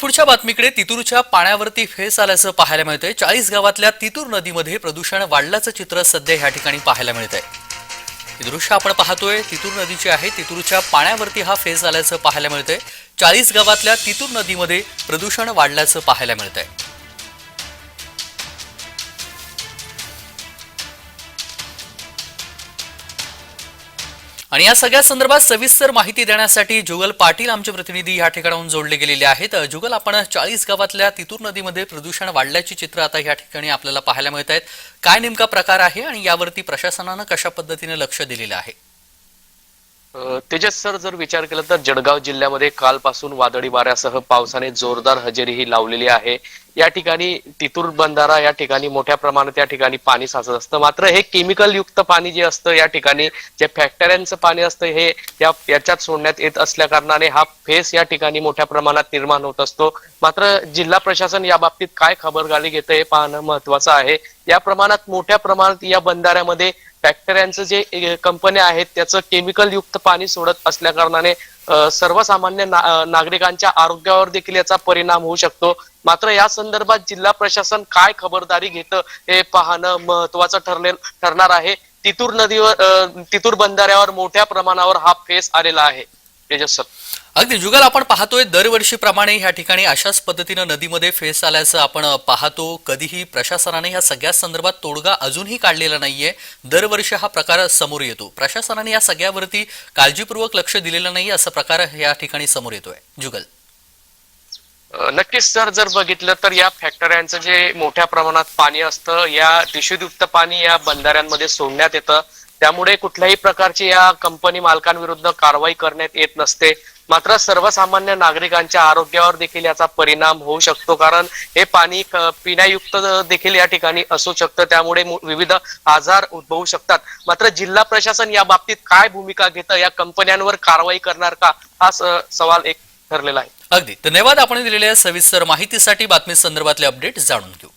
पुढच्या बातमीकडे तितूरच्या पाण्यावरती फेस आल्याचं पाहायला मिळतंय. चाळीस गावातल्या तितूर नदीमध्ये प्रदूषण वाढल्याचं चित्र सध्या ह्या ठिकाणी पाहायला मिळतंय. हे दृश्य आपण पाहतोय तितूर नदीची आहे तितूरच्या पाण्यावरती हा फेस आल्याचं पाहायला मिळतंय. चाळीस गावातल्या तितूर नदीमध्ये प्रदूषण वाढल्याचं पाहायला मिळतंय. आणि या सगळ्या संदर्भात सविस्तर माहिती देण्यासाठी जुगल पाटील आमचे प्रतिनिधी या ठिकाणाहून जोडले गेलेले आहेत. जुगल आपण चाळीस गावातल्या तितूर नदीमध्ये प्रदूषण वाढल्याची चित्र आता या ठिकाणी आपल्याला पाहायला मिळत आहेत काय नेमका प्रकार आहे आणि यावरती प्रशासनानं कशा पद्धतीने लक्ष दिलेलं आहे? तेजस सर जर विचार केला तर जळगाव जिल्ह्यामध्ये कालपासून वादळी वाऱ्यासह पावसाने जोरदार हजेरीही लावलेली आहे. या ठिकाणी तितूर बंधारा या ठिकाणी मोठ्या प्रमाणात या ठिकाणी पाणी साचत असतं. मात्र हे केमिकल युक्त पाणी जे असतं या ठिकाणी जे फॅक्टऱ्यांचं पाणी असतं हे या याच्यात सोडण्यात येत असल्या कारणाने हा फेस या ठिकाणी मोठ्या प्रमाणात निर्माण होत असतो. मात्र जिल्हा प्रशासन या बाबतीत काय खबरदारी घेतं हे पाहणं महत्वाचं आहे. या प्रमाणात मोठ्या प्रमाणात या बंधाऱ्यामध्ये फॅक्टऱ्यांचं जे कंपन्या आहेत त्याचं केमिकल युक्त पाणी सोडत असल्या कारणाने सर्वसामान्य ना- नागरिकांच्या आरोग्यावर देखील याचा परिणाम होऊ शकतो. मात्र या संदर्भात जिल्हा प्रशासन काय खबरदारी घेतं हे पाहणं महत्वाचं ठरले ठरणार आहे. तितूर नदीवर तितूर बंधाऱ्यावर मोठ्या प्रमाणावर हा फेस आलेला आहे. तेजस सर. अगदी जुगल आपण पाहतोय दरवर्षीप्रमाणे ह्या ठिकाणी अशाच पद्धतीनं नदीमध्ये फेस आल्याचं आपण पाहतो. कधीही प्रशासनाने ह्या सगळ्या संदर्भात तोडगा अजूनही काढलेला नाहीये. दरवर्षी हा प्रकार समोर येतो. प्रशासनाने या सगळ्यावरती काळजीपूर्वक लक्ष दिलेलं नाही असा प्रकार या ठिकाणी समोर येतोय. जुगल. नक्कीच सर जर बघितलं तर या फॅक्टऱ्यांचं जे मोठ्या प्रमाणात पाणी असतं या दूषितयुक्त पाणी या बंधाऱ्यांमध्ये सोडण्यात येतं. त्यामुळे कुठल्याही प्रकारची या कंपनी मालकांविरुद्ध कारवाई करण्यात येत नसते. मात्र सर्वसामान्य नागरिकांच्या आरोग्यावर देखील याचा परिणाम होऊ शकतो. कारण हे पाणी पिण्यायुक्त देखील या ठिकाणी असू शकतं. त्यामुळे विविध आजार उद्भवू शकतात. मात्र जिल्हा प्रशासन या बाबतीत काय भूमिका घेतं या कंपन्यांवर कारवाई करणार का हा सवाल एक ठरलेला आहे. अगदी. धन्यवाद. आपण दिलेल्या सविस्तर माहितीसाठी बातमी संदर्भातले अपडेट जाणून घेऊ.